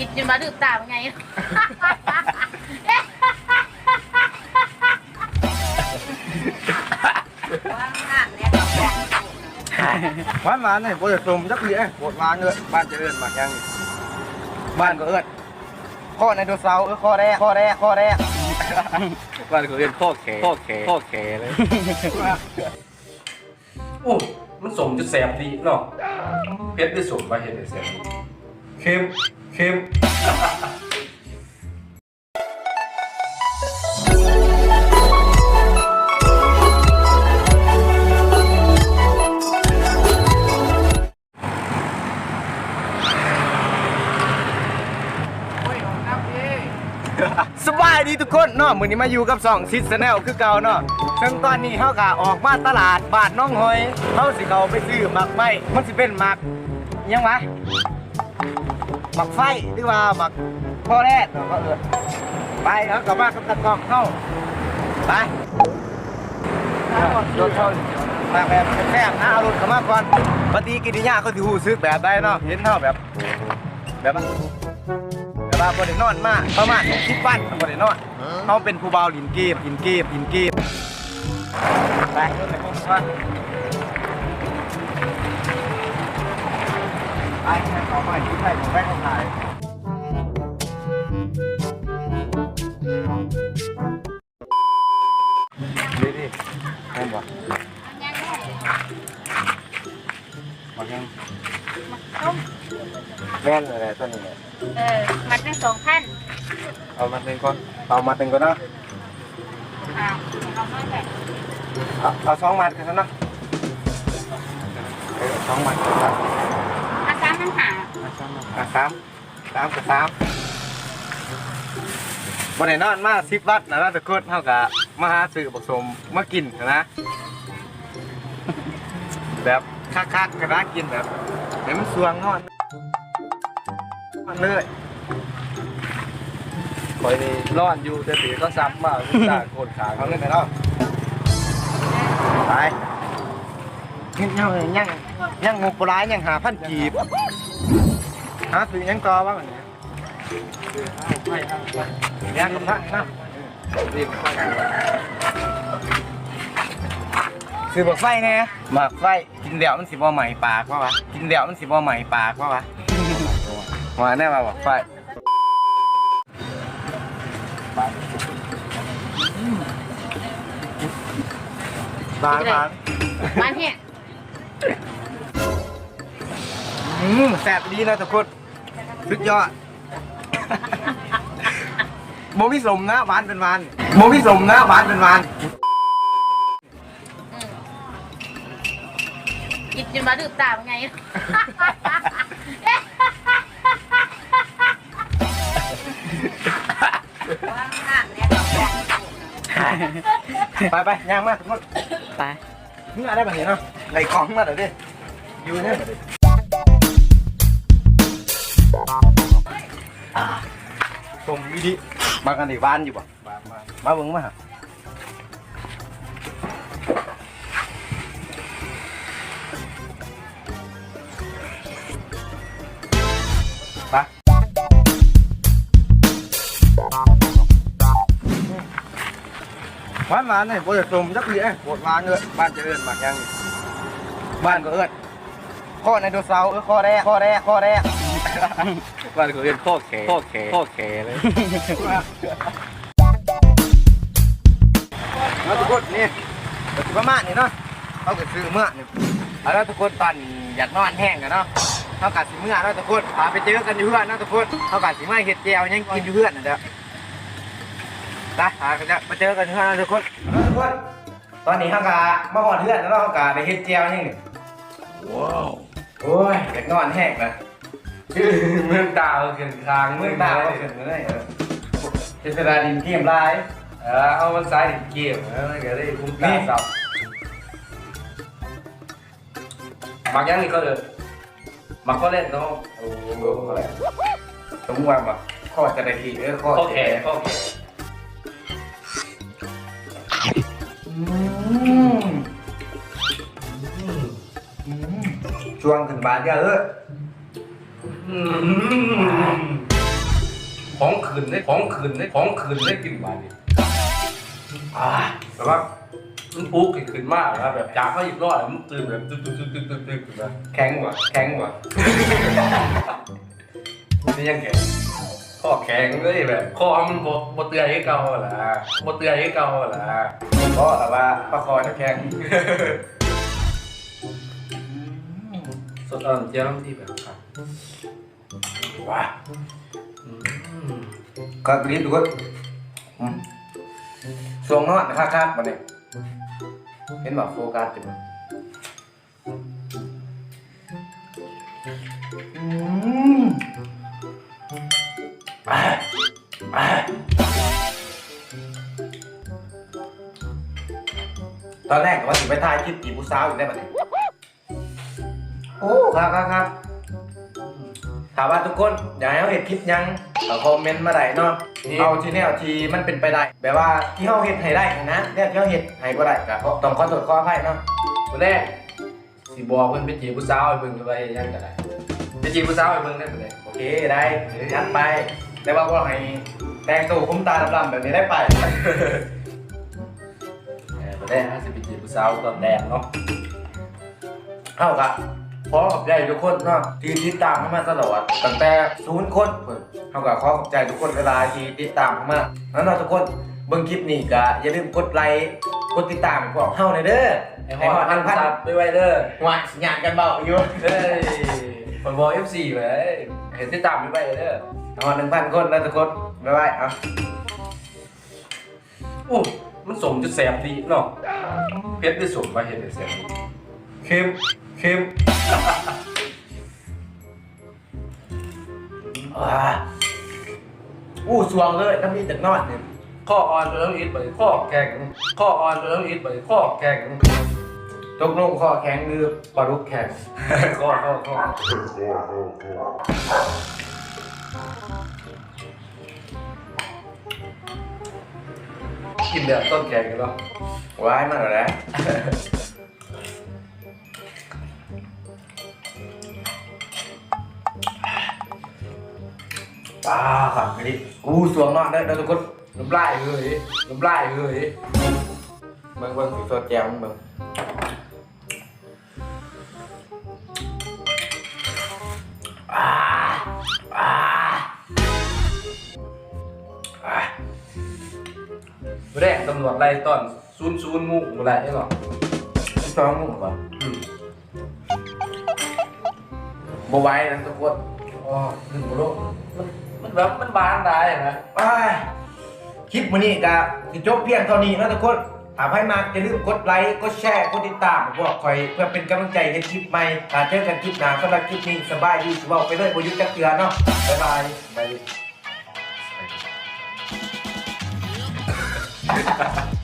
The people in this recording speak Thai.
กินจนมาดื่มตามไง หวานหวานนี่บ่ได้สมจักเดียโคตรหวานเลยบ้านจะเอิ้นหมากยัง บ้านก็เอิ้นข้อไดโนเสาร์เออข้อแรกข้อแรกข้อแรกบ้านเขาเรียนข้อแขข้อแขข้อแขเลยโอ้มันสมจะแสบดีเนาะเพชรได้สมไปเห็นได้แสบดีเค็มเค็มสบายดีทุกคนเนาะมื้อนี้มาอยู่กับ2ซิสแนลคือเก่าเนาะซึ่งตอนนี้เฮาก็ออกมาตลาดบาทน้องหอยเฮาสิเขาไปซื้อหมักไม้มันสิเป็นหมักยังวะ มักไฟหรือว่าหมักพ่อแรกเนาก็เอิ้นไปแล้วก็มากับตะกองเฮาไปรถเข้ามาแบบแคบๆนะเอารถเข้ามาก่อนปฏิกิริยาเขาสิฮู้สึกแบบใดเนาะเห็นเฮาแบบ แบบว่าแต่ว่าบ่ได้นอนมากประมาณ10วันบ่ได้นอนเขาเป็นผู้เบาวลินเกมลินเกมลินเกมไปไปห้องก่อน ไปให้เขาไปที่ไทยผมไปเขาถ่ายดีดิแม่นบ่มายังต้มแม่นอะไรตัวนี้เนี่ยเออ มัดทั้งสองพันเอามาเป็นก่อนเอามาเป็นก่อนเนาะอ่าเอามาแบบเอาเอาสองมัดกันเนาะเอาสองมัดกันครับอาสามพัน หาอะสามสามกับสามวันไหนนอนมาสิบวัดนะนะตะกรุดเท่ากับมหาสื่อผสมมากินนะแบบคักๆกันนะกินแบบเดี๋ยวมันสวงนอนนอนเลยคอยนี่ร้อนอยู่แต่ตีก็ซ้ำมากต่างคนขาเอาเงินไปเนาะไปยังยังยังยังงบร้ายยังหาพันกีบ หาซื้อยังต่อบ้างอันนี้ยังกับพระนะรีบซื้อบักไฟแน่หมากไฟกินเดี่ยวมันสิบ่ใหม่ปากว่าวะกินเดี่ยวมันสิบ่ใหม่ปากว่าวะมาแน่มาบักไฟบานบานบานเนี่ยอืมแซ่บดีนะทุกคน สุดยอดโมมิสมนะหวานเป็นหวานโมมิสมนะหวานเป็นหวานกินจนมาดื่มตามไง ไปไปย่างมาทุกคนไปมึงอะไรแบบนี้เนาะไก่ของมาเดี๋ยวดิอยู่เนี่ย ผมวิธีมากันดิบ้านอยู่ป่ะมาเบิ่งมาหาไปหวานหวานเนี่ยโปรจะสมจักเดียโคตรหวานเลยบ้านจะเอิ้อนมากยังบ้านก็เอิ้อนข้อไดโนเสาเออข้อแรกข้อแรกข้อแรก บ้านเขาเรียนข้อแขข้อแขข้อแขเลยแล้วทุกคนนี่ปัจจุบันนี่เนาะเขาก็ซื้อเมื่อนี่เอาแล้วทุกคนตอนอยากนอนแห้งกันเนาะเขากัดสิเมื่อแล้วทุกคนพาไปเจอกันอยู่เพื่อนเนาะทุกคนเขากัดสิมาเห็ดแจวยังกินอยู่เพื่อนน่ะเด้อไปพากันจะมาเจอกันอยู่เพื่อนเนาะทุกคนทุกคนตอนนี้เขากะมาหอดเพื่อนแล้วเขากะไปเห็ดแจวยังนี่ว้าวโอ้ยอยากนอนแห้งเลยชื่อ เมืองดาวเกินคางมืเมือองตาดาวเขาขึ้นมาเลยเออเจษฎาดินเกียมลายเออเอามันซ้ายถึงเกี่ยวแล้วมันก็ได้คุ้มตาสับมักยังนี่ก็เลยมักก็เล่นเนาะโอ้โหอะไรสมมติว่าแบบข้อจะได้ทีเออข้อข้อแขนข้อแขนช่วงขึ้นบานเยอะเอออืม ของคืนได้ของคืนได้ของคืนได้กินบาดนี้อ่าแต่ว่ามันปุ๊กขึ้นมากนะแบบจากเขาอีกรอบมันตื่นแบบตึ๊กตึ๊กตึ๊กตึ๊กตึ๊กตึ๊กขึ้นมาแข็งว่ะแข็งว่ะนี่ยังแข็งข้อแข็งเลยแบบข้อมันบดบดเตือนให้เก่าล่ะบดเตือนให้เก่าล่ะเพราะแต่ว่าประคอน้ำแข็งสดอ่อนเจียวน้ำที่แบบครับ ว้าอืมก็รีบดูก็อืมช่วงนอนนะครับครับมาเนี่ยเห็นบอกโฟกัสจุดมันอืมอะอะตอนแรกก็ว่าสิไปถ่ายคลิปจีบผู้สาวอยู่ได้ปะเนี่ยโอ้ครับครับครับ ถามว่าทุกคนอยากให้เขาเห็นคลิปยังก็คอมเมนต์มาได้เนาะเอาที่แนวที่มันเป็นไปได้ แบบว่าที่เขาเห็นให้ได้นะเนี่ยที่เขาเห็นให้บ่ได้ก็ต้องขอโทษขออภัยเนาะคนแรกสีบอกเพิ่นไปจีบผู้สาวไอ้เบิ่งไปยังกันได้ไปจีบผู้สาวไอ้เบิ่งได้ปะเนี่ยโอเคได้ยัดไป แต่ว่าก็ให้แต่งตัวคุ้มตาดำๆแบบนี้ได้ไปเออคนแรกนะสิไปจีบผู้สาวตอนแรกเนาะเท่ากับ ขอขอบใจทุกคนเนาะที่ติดตามเข้ามาตลอดตั้งแต่ศูนย์คนเพิ่นเท่ากับขอขอบใจทุกคนเวลาที่ติดตามเข้ามาแล้วเนาะทุกคนเบิ่งคลิปนี้ก็อย่าลืมกดไลค์กดติดตามพวกเฮาหน่อยเด้อไอ้ให้ฮอฮอดดอัอันนพัพันนไปไว้เด้อว่าสัญญาณกันเบาอยู่เฮ้ยผมบอก FC ไว้เห็นที่ตามไปไว้เด้อฮอด1,000คนแล้วทุกคนบ๊ายบายเอาโอ้มันสมจะแสบดีเนาะเพชรได้สมมาเห็นได้แสบดีเค็มเค็ม อ่าอู้สวงเลยถ้ามีจักนอนเนี่ยข้ออ่อนตัวต้องอิดไปข้อแข็งข้ออ่อนตัวต้องอิดไปข้อแข็งตกลงคอแข็งหรือปลาดุกแข็งข้อข้อข้อกินแบบต้นแข็งกันเนาะไว้มาหน่อยนะ ป้าขับไปดิอู้สวงนอนเด้อเด้ทุกคนน้ำลายเลยน้ำลายเลยเบิ่งเบิ่งสีสดแจ่มเบิ่งอ่าอ่าอ่าแรกตำรวจไล่ต้อนซูนซูนงูอะไรไอ้หรอที่สองมึงบ่อืมบ่ไหวนะทุกคนอ๋อหนึ่งโลมันมัน แบบมันบานได้นะไปคลิปมื้อนี้ก็สิจบเพียงเท่านี้นะทุกคนถ้าให้มาอย่าลืมกดไลค์กดแชร์กดติดตามพวกคอยเพื่อเป็นกำลังใจให้คลิปใหม่ถ้าเจอกันคลิปหน้าสำหรับคลิปนี้สบายดีสิเว้าไปเลยบ่หยุดจักเทื่อเนาะบ๊ายบายบาย